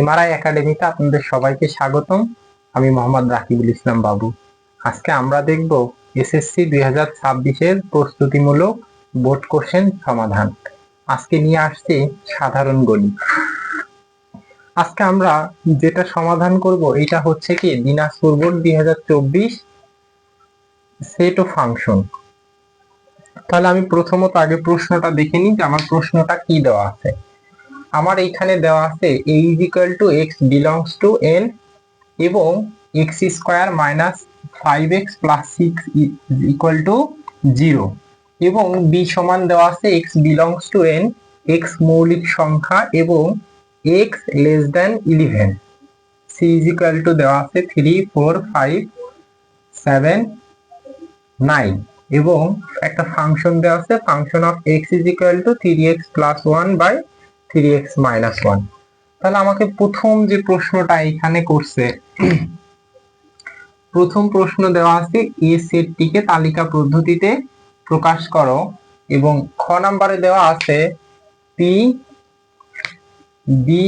হিমালয় একাডেমিতে আপনাদের সবাইকে স্বাগতম। আমি মোহাম্মদ রাকিবুল ইসলাম বাবু। আজকে আমরা দেখব এসএসসি দুই হাজার ছাব্বিশের প্রস্তুতিমূলক বোর্ড কোশ্চেন সমাধান। আজকে নিয়ে আসছি সাধারণ গণিত। আজকে আমরা যেটা সমাধান করব, এটা হচ্ছে কি দিনাজপুর বোর্ড দুই হাজার চব্বিশ সেট ও ফাংশন। তাহলে আমি প্রথমত আগে প্রশ্নটা দেখে নিই যে আমার প্রশ্নটা কি দেওয়া আছে। আমার এইখানে দেওয়া আছে a is equal to x belongs to n এবং x square minus five x plus six equal to zero এবং বি সমান দেওয়া আছে x belongs to n x মৌলিক সংখ্যা এবং x less than eleven C is equal to দেওয়া আছে three four five seven nine এবং একটা ফাংশন দেওয়া আছে function of x is equal to three x plus one by three x minus one তাহলে আমাকে প্রথম যে প্রশ্নটা এখানে করছে, প্রথম প্রশ্ন দেওয়া আছে এ সেটটিকে তালিকা পদ্ধতিতে প্রকাশ করো এবং খ নাম্বারে দেওয়া আছে পি বি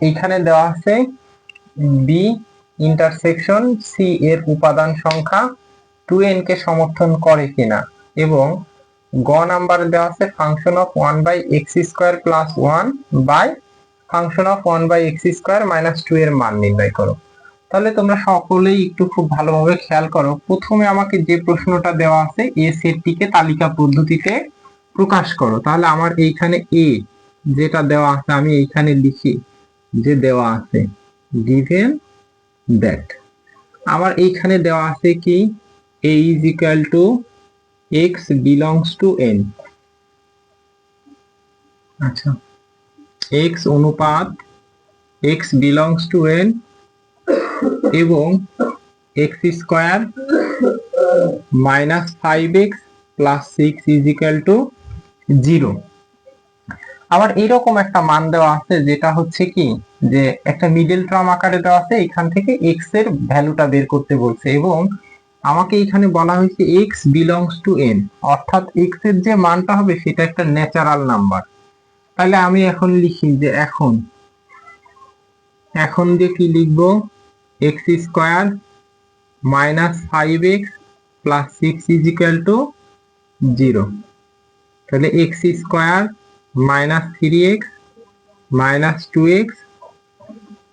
এখানে দেওয়া আছে বি ইন্টারসেকশন সি এর উপাদান সংখ্যা টু এন কে সমর্থন করে কিনা এবং গ নাম্বারে দেওয়া আছে function of one by x square plus one by function of one by x square minus two এর মান নির্ণয় করো। তাহলে তোমরা সকলেই একটু খুব ভালোভাবে খেয়াল করো, প্রথমে আমাকে যে প্রশ্নটা দেওয়া আছে, এ সেটটিকে তালিকা পদ্ধতিতে প্রকাশ করো। তাহলে আমার এইখানে এ যেটা দেওয়া আছে, আমি এইখানে লিখি যে দেওয়া আছে গিভেন দ্যাট আমার এইখানে দেওয়া আছে কি, a is equal to x belongs to n. আচ্ছা। X অনুপাত, x belongs to n এবং x square minus five x plus six is equal to zero আবার এইরকম একটা মান দেওয়া আছে যেটা হচ্ছে কি, যে একটা মিডল টার্ম আকারে দেওয়া আছে, এখান থেকে এক্সের ভ্যালুটা বের করতে বলছে এবং আমাকে এখানে বলা হয়েছে এক্স বিলংস টু এন অর্থাৎ এক্সের যে মানটা হবে সেটা একটা ন্যাচারাল নাম্বার তাহলে আমি এখন লিখি যে এখন এখন যে কি লিখব? X square minus five x plus six is equal to zero তাহলে x square minus three x minus two x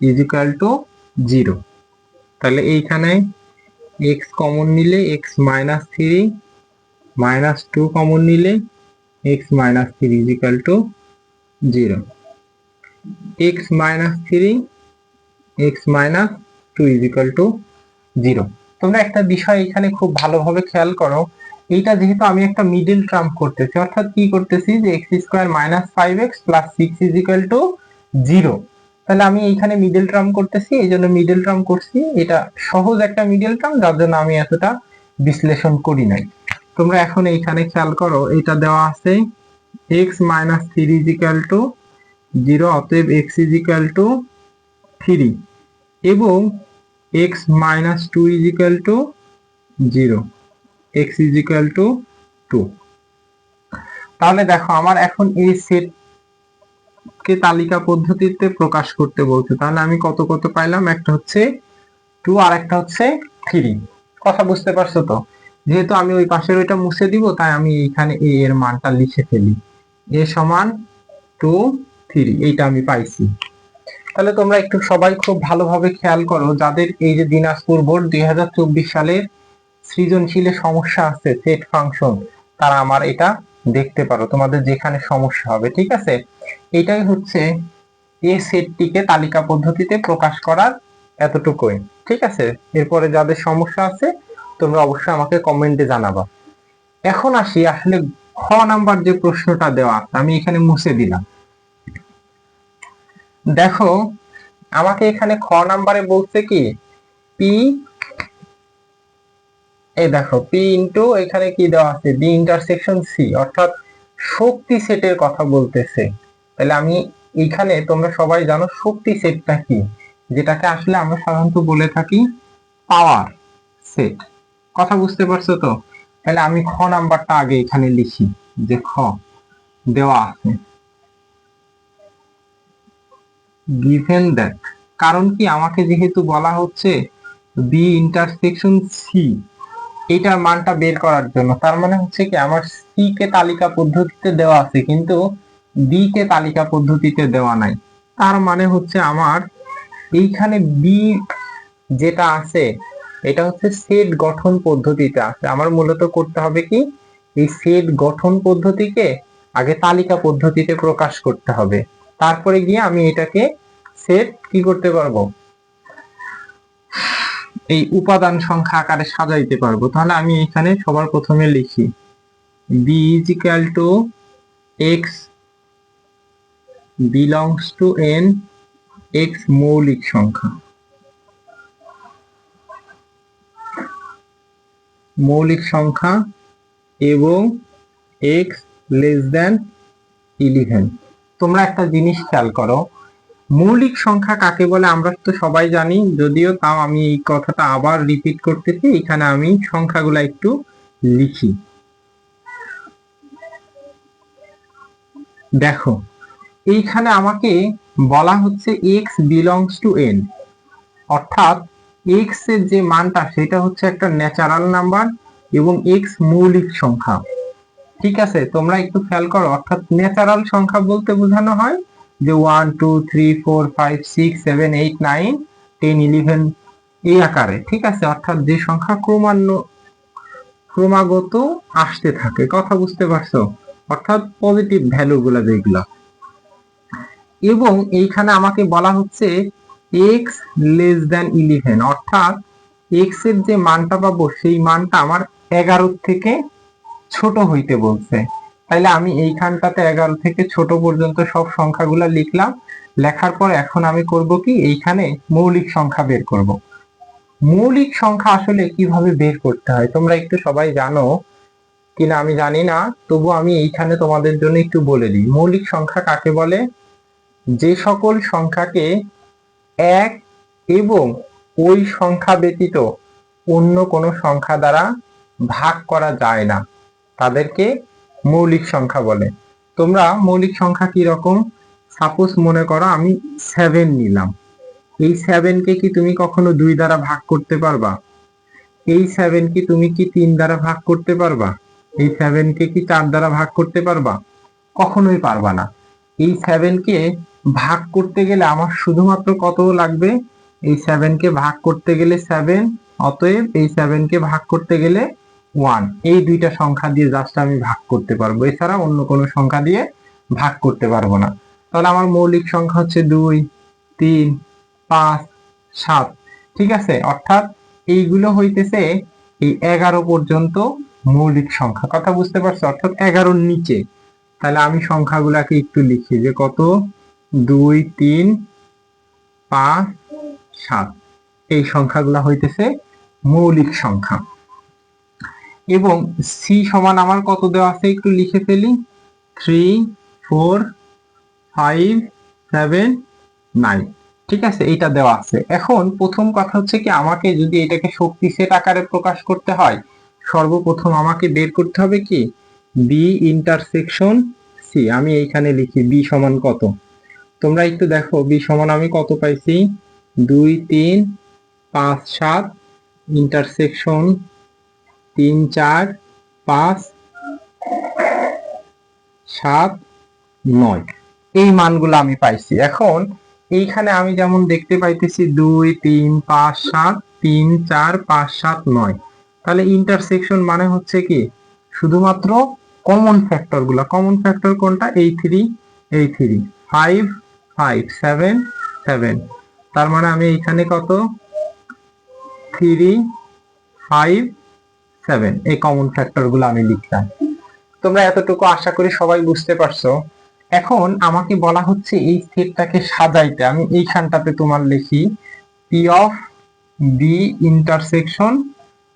is equal to zero তাহলে এইখানে এক্স কমন নিলে x minus three minus two common নিলে x minus three is equal to zero x minus three x minus two is equal to zero তোমরা একটা বিষয় এখানে খুব ভালোভাবে খেয়াল করো। এইটা যেহেতু আমি একটা মিডল টার্ম করতেছি, অর্থাৎ কি করতেছি যে x square minus five x plus six is equal to zero তাহলে আমি এইখানে মিডল টার্ম করতেছি, এই জন্য মিডল টার্ম করছি। এটা সহজ একটা মিডল টার্ম যার জন্য আমি এতটা বিশ্লেষণ করি নাই। তোমরা এখন এইখানে খেয়াল করো, এটা দেওয়া আছে x minus three is equal to zero অতএব x is equal to three এবং x minus two is equal to zero x is equal to two তাহলে দেখো, আমার এখন এই সেট কে তালিকা পদ্ধতিতে প্রকাশ করতে বলছে। তাহলে আমি কত কত পাইলাম? একটা হচ্ছে টু আর একটা হচ্ছে থ্রি। কথা বুঝতে পারছ তো? যেহেতু আমি ওই পাশের ওইটা মুছে দিব, তাই আমি এখানে এ এর মানটা লিখে ফেলি। এ সমান টু থ্রি, এইটা আমি পাইছি। তাহলে তোমরা একটু সবাই খুব ভালোভাবে খেয়াল করো, যাদের এই যে দিনাজপুর বোর্ড দুই হাজার চব্বিশ সালের সৃজনশীলে সমস্যা আছে, সেট ফাংশন, তারা আমার এটা দেখতে পারো, তোমাদের যেখানে সমস্যা হবে, ঠিক আছে? এটাই হচ্ছে এ সেটটিকে তালিকা পদ্ধতিতে প্রকাশ করার এতটুকুই, ঠিক আছে? এরপরে যাদের সমস্যা আছে, তোমরা অবশ্যই আমাকে কমেন্টে জানাবা। এখন আসি, আসলে খ নাম্বার যে প্রশ্নটা দেওয়া, আমি এখানে মুছে দিলাম। দেখো, আমাকে এখানে খ নাম্বারে বলছে কি? পি এই দেখো পি ইন্টু এখানে কি দেওয়া আছে? বি ইন্টারসেকশন সি অর্থাৎ শক্তি সেটের কথা বলতেছে। তাহলে আমি এখানে তোমরা সবাই জানো শক্তি সেটটা কি? যেটাকে আসলে আমরা সাধারণত বলে থাকি পাওয়ার সেট কথা বুঝতে পারছ তো? তাহলে আমি খ নাম্বারটা আগে এখানে লিখি, যে খ দেওয়া আছে। Given that, কারণ কি আমাকে যেহেতু বলা হচ্ছে বি ইন্টারসেকশন সি এটার মানটা বের করার জন্য। তার মানে হচ্ছে কি, আমার সি কে তালিকা পদ্ধতিতে দেওয়া আছে, কিন্তু বি কে তালিকা পদ্ধতিতে দেওয়া নাই। তার মানে হচ্ছে আমার এইখানে বি যেটা আছে, এটা হচ্ছে সেট গঠন পদ্ধতিতে আছে। আমার মূলত করতে হবে কি, এই সেট গঠন পদ্ধতিকে আগে তালিকা পদ্ধতিতে প্রকাশ করতে হবে। তারপরে গিয়ে আমি এটাকে সেট কি করতে পারব? এই উপাদান সংখ্যা আকারে সাজাইতে পারব। তাহলে আমি এখানে সবার প্রথমে লিখি B is equal to x belongs to n x মৌলিক সংখ্যা। মৌলিক সংখ্যা এবং এক্স লেস দেন ইলেভেন তোমরা একটা জিনিস খেয়াল করো মৌলিক সংখ্যা কাকে বলে আমরা তো সবাই জানি, যদিও তাও আমি এই কথাটা আবার রিপিট করতেছি, এখানে আমি সংখ্যাগুলো একটু লিখি। দেখো, এইখানে আমাকে বলা হচ্ছে এক্স বিলংস টু এন অর্থাৎ এক্সের যে মানটা সেটা হচ্ছে একটা ন্যাচারাল নাম্বার এবং এক্স মৌলিক সংখ্যা। ঠিক আছে, তোমরা একটু খেয়াল করো, অর্থাৎ ন্যাচারাল সংখ্যা বলতে বোঝানো হয় যে one two three four five six seven eight nine ten eleven এই আকারে, ঠিক আছে? অর্থাৎ যে সংখ্যা ক্রমান্য ক্রমাগত আসতে থাকে, কথা বুঝতে পারছ? অর্থাৎ পজিটিভ ভ্যালু গুলা যেগুলা। এবং এইখানে আমাকে বলা হচ্ছে এক্স লেস দ্যান ইলেভেন অর্থাৎ এক্সের যে মানটা পাবো, সেই মানটা আমার এগারো থেকে ছোট হইতে বলছে। তাইলে আমি এইখানটাতে এগারো থেকে ছোট পর্যন্ত সব সংখ্যাগুলা লিখলাম। লেখার পর এখন আমি করব কি? এইখানে মৌলিক সংখ্যা বের করব। মৌলিক সংখ্যা আসলে কীভাবে বের করতে হয়? তোমরা একটু সবাই জানো। কিনা আমি জানি না। তবু আমি এইখানে তোমাদের জন্য একটু বলে দিই। মৌলিক সংখ্যা কাকে বলে? যে সকল সংখ্যাকে এক এবং ওই সংখ্যা ব্যতীত অন্য কোনো সংখ্যা দ্বারা ভাগ করা যায় না। তাদেরকে মৌলিক সংখ্যা বলে। তোমরা মৌলিক সংখ্যা কি রকম? সাপোজ মনে করো আমি সেভেন নিলাম। এই সেভেনকে কি তুমি কখনো দুই দ্বারা ভাগ করতে পারবা? এই সেভেন কি তুমি কি তিন দ্বারা ভাগ করতে পারবা? এই সেভেনকে কি চার দ্বারা ভাগ করতে পারবা? কখনোই পারবা না। এই সেভেনকে ভাগ করতে গেলে আমার শুধুমাত্র কত লাগবে? এই সেভেনকে ভাগ করতে গেলে সেভেন অতএব এই সেভেনকে ভাগ করতে গেলে ওয়ান এই দুইটা সংখ্যা দিয়ে জাস্ট আমি ভাগ করতে পারব। এছাড়া অন্য কোনো সংখ্যা দিয়ে ভাগ করতে পারব না। তাহলে আমার মৌলিক সংখ্যা হচ্ছে দুই, তিন, পাঁচ, সাত। ঠিক আছে? অর্থাৎ এইগুলো হইতেছে এই এগারো পর্যন্ত মৌলিক সংখ্যা। কথা বুঝতে পারছ? অর্থাৎ এগারোর নিচে। তাহলে আমি সংখ্যাগুলাকে একটু লিখি যে কত? দুই, তিন, পাঁচ, সাত। এই সংখ্যাগুলা হইতেছে মৌলিক সংখ্যা। এবং সি সমান আমার কত দেওয়া আছে একটু লিখে ফেলি। Three four five seven nine ঠিক আছে এটা দেওয়া আছে। এখন প্রথম কথা হচ্ছে কি, আমাকে যদি এটাকে শক্তি সেট আকারে প্রকাশ করতে হয়, সর্বপ্রথম আমাকে বের করতে হবে কি? বি ইন্টারসেকশন সি আমি এইখানে লিখি বি সমান কত? তোমরা একটু দেখো বি সমান আমি কত পাইছি? দুই, তিন, পাঁচ, সাত। ইন্টারসেকশন তিন, চার, পাঁচ, সাত, নয়। এই মানগুলো আমি পাইছি। এখন এইখানে আমি যেমন দেখতে পাইতেছি দুই, তিন, পাঁচ, সাত, তিন, চার, পাঁচ, সাত, নয়। তাহলে ইন্টারসেকশন মানে হচ্ছে কি? শুধুমাত্র কমন ফ্যাক্টরগুলা। কমন ফ্যাক্টর কোনটা? এই থ্রি এই three five five seven seven তার মানে আমি এখানে কত? থ্রি ফাইভ সেভেন এই কমন ফ্যাক্টরগুলো আমি লিখলাম তোমরা এতটুকু আশা করি সবাই বুঝতে পারছ। এখন আমাকে বলা হচ্ছে এই সেটটাকে সাজাইতে। আমি এইখানটাতে তোমার লিখি P of B intersection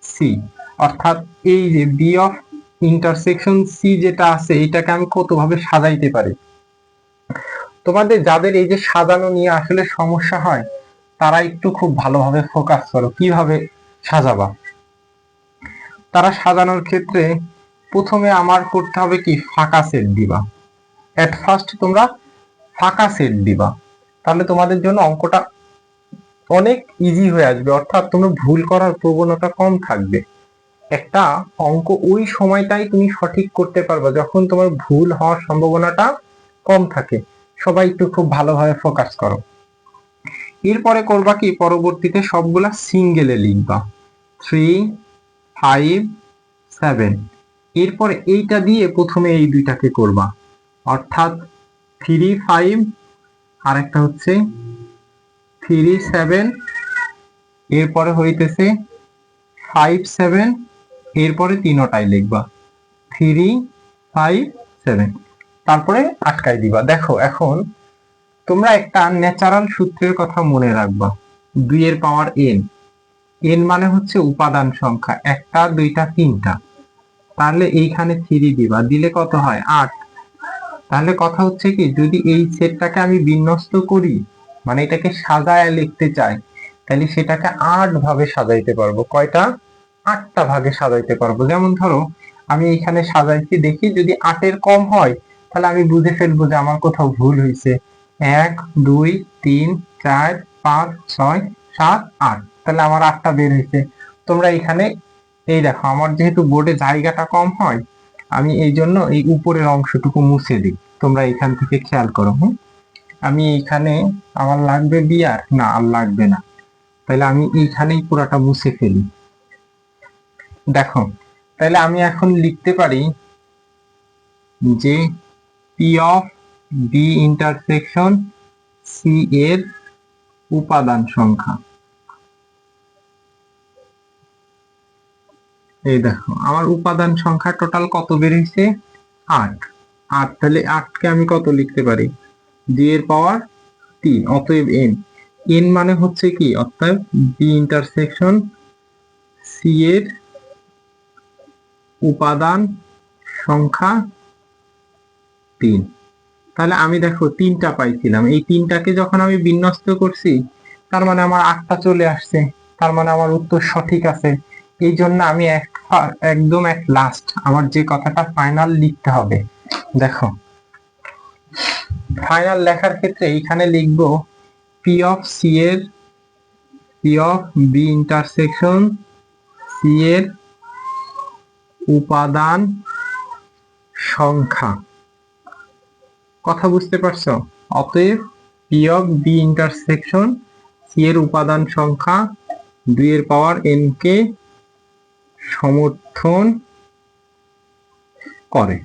C অর্থাৎ এই যে বি অফ ইন্টারসেকশন সি যেটা আছে, এটাকে আমি কতভাবে সাজাইতে পারি? তোমাদের যাদের এই যে সাজানো নিয়ে আসলে সমস্যা হয়, তারা একটু খুব ভালোভাবে ফোকাস করো। কীভাবে সাজাবা? তারা সাজানোর ক্ষেত্রে প্রথমে আমার করতে হবে কি? ফাঁকা সেট দিবা। এট ফার্স্ট তোমরা ফাঁকা সেট দিবা। তাহলে তোমাদের জন্য অঙ্কটা অনেক ইজি হয়ে আসবে। অর্থাৎ তোমরা ভুল করার প্রবণতা কম থাকবে। একটা অঙ্ক ওই সময়টাই তুমি সঠিক করতে পারবা যখন তোমার ভুল হওয়ার সম্ভাবনাটা কম থাকে। সবাই একটু খুব ভালোভাবে ফোকাস করো। এরপরে করবা কি? পরবর্তীতে সবগুলা সিঙ্গেলে লিখবা। থ্রি ফাইভ সেভেন এরপরে এইটা দিয়ে প্রথমে এই দুইটাকে করবা। অর্থাৎ থ্রি ফাইভ আর একটা হচ্ছে থ্রি সেভেন এরপরে হইতেছে ফাইভ সেভেন এরপরে তিনোটাই লিখবা। থ্রি ফাইভ সেভেন তারপরে আটকাই দিবা। দেখো, এখন তোমরা একটা ন্যাচারাল সূত্রের কথা মনে রাখবা। দুই এর পাওয়ার এন এন মানে হচ্ছে উপাদান সংখ্যা, একটা, দুইটা, তিনটা। তাহলে এইখানে থ্রি দিবা, দিলে কত হয়? আট। তাহলে কথা হচ্ছে কি, যদি এই সেটটাকে আমি বিন্যস্ত করি মানে এটাকে সাজায় লিখতে চাই, তাহলে সেটাকে আট ভাবে সাজাইতে পারব। কয়টা? আটটা ভাগে সাজাইতে পারব। যেমন ধরো, আমি এখানে সাজাইছি, দেখি যদি আটের কম হয়, তাহলে আমি বুঝে ফেলব যে আমার কোথাও ভুল হয়েছে এক, দুই, তিন, চার, পাঁচ, ছয়, সাত, আট। তাহলে আমার আটটা বের হয়েছে। তোমরা এখানে, এই দেখো, আমার যেহেতু বোর্ডে জায়গাটা কম হয়, আমি এই জন্য এই উপরের অংশটুকু মুছে দিই। তোমরা এখান থেকে খেয়াল করো, হুম? আমি এইখানে আমার লাগবে বিয়ার না, আর লাগবে না। তাহলে আমি এইখানেই পুরাটা মুছে ফেলি। দেখো, তাহলে আমি এখন লিখতে পারি যে P of B intersection C এর উপাদান সংখ্যা। এই দেখো, আমার উপাদান সংখ্যা টোটাল কত বেরিয়েছে? আট। আট তাহলে আটকে আমি কত লিখতে পারি? দুই এর পাওয়ার তিন, অতএব এন এন মানে হচ্ছে কি? অর্থাৎ বি ইন্টারসেকশন সি এর উপাদান সংখ্যা তিন। তাহলে আমি দেখো তিনটা পাইছিলাম। এই তিনটাকে যখন আমি বিন্যস্ত করছি, তার মানে আমার আটটা চলে আসছে। তার মানে আমার উত্তর সঠিক আছে। এই জন্য আমি এক, একদম এক লাস্ট আমার যে কথাটা ফাইনাল লিখতে হবে। দেখো। ফাইনাল লেখার ক্ষেত্রে এইখানে লিখব পি অফ সি এর P of B intersection C এর উপাদান সংখ্যা। কথা বুঝতে পারছ? অতএব P of B intersection C এর উপাদান সংখ্যা, দুই এর পাওয়ার এন কে সমর্থন করে।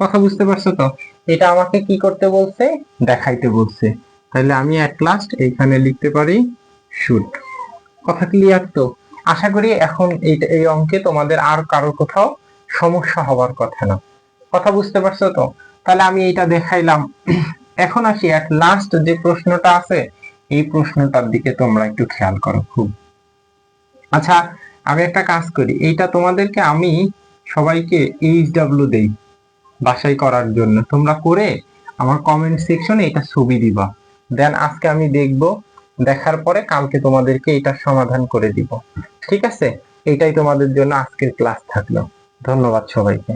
কথা বুঝতে পারছ তো? এটা আমাকে কি করতে বলছে? দেখাইতে বলছে। তাহলে আমি অ্যাট লাস্ট এইখানে লিখতে পারি শুট কথা ক্লিয়ার তো? আশা করি এখন এইটা এই অঙ্কে তোমাদের আর কারও কোথাও সমস্যা হওয়ার কথা না। কথা বুঝতে পারছ তো? তাহলে আমি এইটা দেখাইলাম। এখন আসি অ্যাট লাস্ট যে প্রশ্নটা আছে, এই প্রশ্নটার দিকে তোমরা একটু খেয়াল করো খুব। আচ্ছা আমি একটা কাজ করি, এইটা তোমাদেরকে আমি সবাইকে এইচ ডাব্লিউ দেই বাসাই করার জন্য। তোমরা করে আমার কমেন্ট সেকশনে এটা ছবি দিবা। দেন আজকে আমি দেখব, দেখার পরে কালকে তোমাদেরকে এটার সমাধান করে দিব। ঠিক আছে? এটাই তোমাদের জন্য আজকের ক্লাস থাকল। ধন্যবাদ সবাইকে।